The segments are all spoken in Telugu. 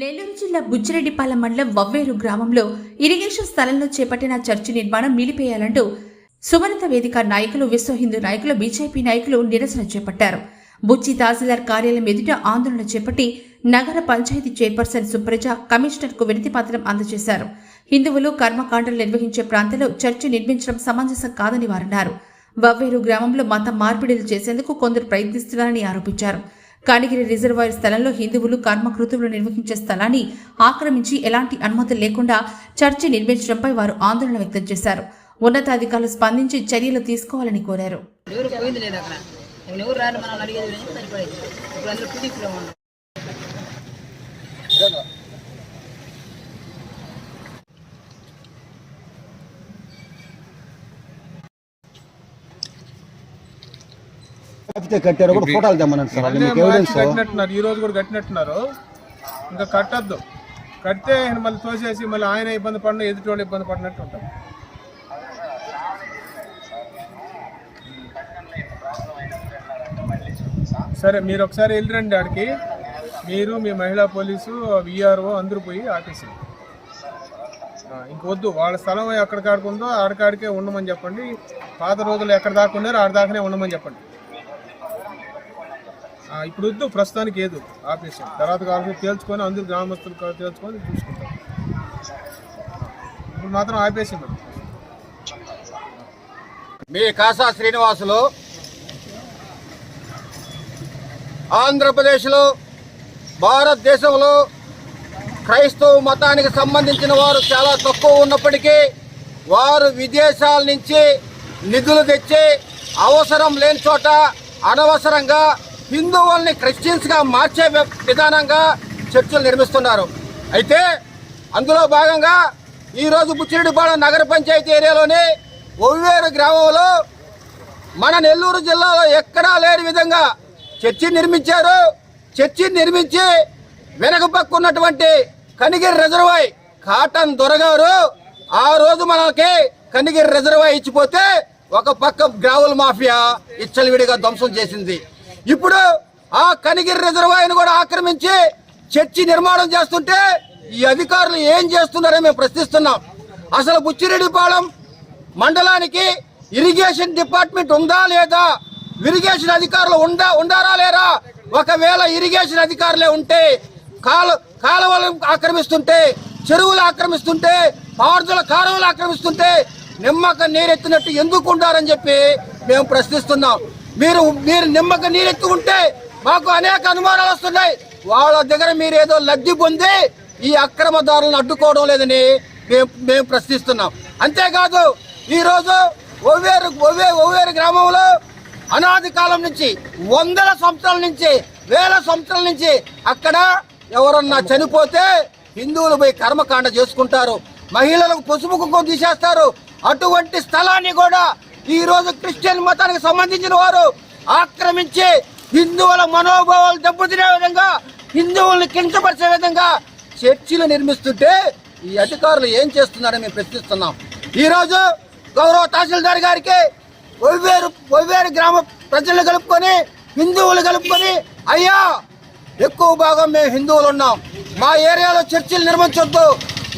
నెల్లూరు జిల్లా బుచ్చిరెడ్డిపాలెం మండలం వవ్వేరు గ్రామంలో ఇరిగేషన్ స్థలంలో చేపట్టిన చర్చి నిర్మాణం నిలిపేయాలంటూ సుమనత వేదిక నాయకులు విశ్వ హిందూ నాయకులు బీజేపీ నాయకులు నిరసన చేపట్టారు. బుచ్చి తహసీల్దార్ కార్యాలయం ఎదుట ఆందోళన చేపట్టి నగర పంచాయతీ చైర్పర్సన్ సుప్రజ కమిషనర్కు వినతి పత్రం అందజేశారు. హిందువులు కర్మకాండలు నిర్వహించే ప్రాంతంలో చర్చి నిర్మించడం సమంజసం కాదని వారన్నారు వవ్వేరు గ్రామంలో మత మార్పిడిలు చేసేందుకు కొందరు ప్రయత్నిస్తున్నారని ఆరోపించారు. కనిగిరి రిజర్వాయర్ స్థలంలో హిందువులు కర్మకృతువులు నిర్వహించే స్థలాన్ని ఆక్రమించి ఎలాంటి అనుమతులు లేకుండా చర్చి నిర్మించడంపై వారు ఆందోళన వ్యక్తం చేశారు. ఉన్నతాధికారులు స్పందించి చర్యలు తీసుకోవాలని కోరారు. ఎవరు మనం కాకపోతే కట్టారు కూడా ఫోటోలు తెమ్మనండి సార్. మీకు ఎవిడెన్స్ కట్టినట్టున్నారు. ఈ రోజు కూడా కట్టినట్టున్నారు. ఇంకా కట్టద్దు. కడితే ఆయన మళ్ళీ తోసేసి మళ్ళీ ఆయన ఇబ్బంది పడిన ఎదుటి వాళ్ళు ఇబ్బంది పడినట్టు ఉంటాం సరే మీరు ఒకసారి వెళ్ళిరండి ఆడికి. మీరు మీ మహిళా పోలీసు విఆర్ఓ అందరూ పోయి ఆఫీసు ఇంకొద్దు వాళ్ళ స్థలం ఎక్కడికాడికి ఉందో ఆడికాడికే ఉండమని చెప్పండి. పాత రోజులు ఎక్కడ దాకా ఉన్నారో ఆడ దాకానే ఉండమని చెప్పండి. ఇప్పుడు వద్దు ప్రస్తుతానికి ఏదు ఆపేసాం. తర్వాత కావాల్సి తేల్చుకొని అందరు గ్రామస్తులు తేల్చుకొని చూసుకుంటాం. ఇప్పుడు మాత్రం ఆపేసి మీ కాసా శ్రీనివాసులు ఆంధ్రప్రదేశ్లో భారతదేశంలో క్రైస్తవ మతానికి సంబంధించిన వారు చాలా తక్కువ ఉన్నప్పటికీ వారు విదేశాల నుంచి నిధులు తెచ్చి అవసరం లేని చోట అనవసరంగా హిందువుల్ని క్రిస్టియన్స్గా మార్చే విధానంగా చర్చలు నిర్మిస్తున్నారు. అయితే అందులో భాగంగా ఈరోజు బుచ్చిరెడ్డిపాలెం నగర పంచాయతీ ఏరియాలోని ఒవ్వేరు గ్రామంలో మన నెల్లూరు జిల్లాలో ఎక్కడా లేని విధంగా చర్చి నిర్మించారు. చర్చి నిర్మించి వెనక పక్కున్నటువంటి కనిగిరి రిజర్వాయ్ కాటన్ దొరగారు ఆ రోజు మనకి కనిగిరి రిజర్వాయ్ ఇచ్చిపోతే ఒక పక్క గ్రావుల మాఫియా ఇచ్చలవిడిగా ధ్వంసం చేసింది. ఇప్పుడు ఆ కనిగిరి రిజర్వాయర్ను కూడా ఆక్రమించి చర్చి నిర్మాణం చేస్తుంటే ఈ అధికారులు ఏం చేస్తున్నారో మేము ప్రశ్నిస్తున్నాం. అసలు బుచ్చిరెడ్డిపాలెం మండలానికి ఇరిగేషన్ డిపార్ట్మెంట్ ఉందా లేదా? ఇరిగేషన్ అధికారులు ఉందా ఉండారా లేరా? ఒకవేళ ఇరిగేషన్ అధికారులే ఉంటే కాల కాలువలు ఆక్రమిస్తుంటే చెరువులు ఆక్రమిస్తుంటే పారుదల కాలువలు ఆక్రమిస్తుంటే నిమ్మక నీరెత్తినట్టు ఎందుకు ఉండారని చెప్పి మేము ప్రశ్నిస్తున్నాం. మీరు మీరు నిమ్మక నీరెత్తు ఉంటే మాకు అనేక అనుమానాలు వస్తున్నాయి. వాళ్ళ దగ్గర మీరు ఏదో లబ్ధి పొంది ఈ అక్రమదారులను అడ్డుకోవడం లేదని మేము మేము ప్రశ్నిస్తున్నాం. అంతేకాదు ఈరోజు ఒవ్వేరు ఒవ్వే ఒవ్వేరు గ్రామంలో అనాది కాలం నుంచి వందల సంవత్సరాల నుంచి వేల సంవత్సరాల నుంచి అక్కడ ఎవరన్నా చనిపోతే హిందువులు పోయి కర్మకాండ చేసుకుంటారు. మహిళలకు పసుపు కుంకుమ తీసేస్తారు. అటువంటి స్థలాన్ని కూడా ఈరోజు క్రిస్టియన్ మతానికి సంబంధించిన వారు ఆక్రమించి హిందువుల మనోభావాలు దెబ్బతినే విధంగా హిందువుల్ని కించపరిచే విధంగా చర్చిలు నిర్మిస్తుంటే ఈ అధికారులు ఏం చేస్తున్నారని మేము ప్రశ్నిస్తున్నాం. ఈరోజు గౌరవ తహసీల్దార్ గారికి ఒవ్వేరు ఒవ్వేరు గ్రామ ప్రజలు కలుపుకొని హిందువులు కలుపుకొని అయ్యా ఎక్కువ భాగం మేము హిందువులు ఉన్నాం. మా ఏరియాలో చర్చిలు నిర్మించొద్దు.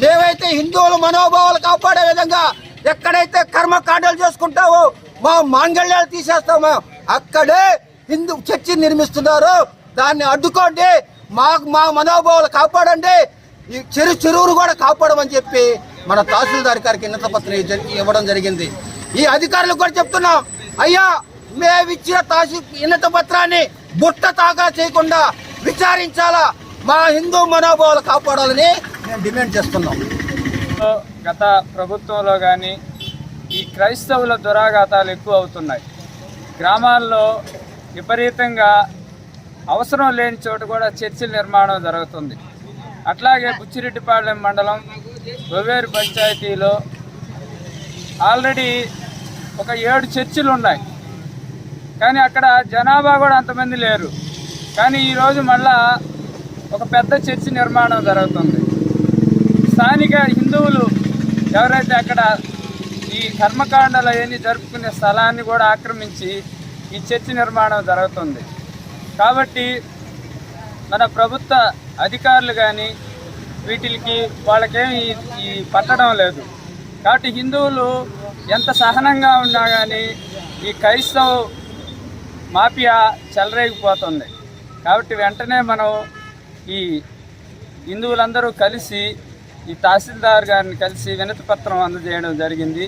మేమైతే హిందువుల మనోభావాలు కాపాడే విధంగా ఎక్కడైతే కర్మకాండలు చేసుకుంటావో మా మాంగళ్యాలు తీసేస్తామో అక్కడే హిందూ చర్చి నిర్మిస్తున్నారు. దాన్ని అడ్డుకోండి. మాకు మా మనోభావాలు కాపాడండి. ఈ చెరు చెరువును కూడా కాపాడమని చెప్పి మన తహసీల్దార్ గారికి విన్నత పత్రం ఇవ్వడం జరిగింది. ఈ అధికారులకు కూడా చెప్తున్నాం. అయ్యా మేమిచ్చిన తహసీ ఇన్నత పత్రాన్ని బుట్ట తాగా చేయకుండా విచారించాలా? మా హిందూ మనోభావాలు కాపాడాలని మేము డిమాండ్ చేస్తున్నాం. లో గత ప్రభుత్వంలో కానీ ఈ క్రైస్తవుల దురాఘాతాలు ఎక్కువ అవుతున్నాయి. గ్రామాల్లో విపరీతంగా అవసరం లేని చోట కూడా చర్చిల నిర్మాణం జరుగుతుంది. అట్లాగే బుచ్చిరెడ్డిపాళెం మండలం గొవ్వేరు పంచాయతీలో ఆల్రెడీ ఒక ఏడు చర్చిలు ఉన్నాయి. కానీ అక్కడ జనాభా కూడా అంతమంది లేరు. కానీ ఈరోజు మళ్ళా ఒక పెద్ద చర్చి నిర్మాణం జరుగుతుంది. స్థానిక హిందువులు ఎవరైతే అక్కడ ఈ కర్మకాండలు అవన్నీ జరుపుకునే స్థలాన్ని కూడా ఆక్రమించి ఈ చర్చి నిర్మాణం జరుగుతుంది. కాబట్టి మన ప్రభుత్వ అధికారులు కానీ వీటికి వాళ్ళకేమి ఈ పట్టడం లేదు. కాబట్టి హిందువులు ఎంత సహనంగా ఉన్నా కానీ ఈ క్రైస్తవ మాఫియా చెలరేగిపోతుంది. కాబట్టి వెంటనే మనం ఈ హిందువులందరూ కలిసి ఈ తహసీల్దార్ గారిని కలిసి వినతి పత్రం అందజేయడం జరిగింది.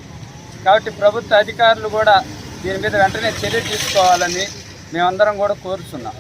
కాబట్టి ప్రభుత్వ అధికారులు కూడా దీని మీద వెంటనే చర్య తీసుకోవాలని మేమందరం కూడా కోరుతున్నాం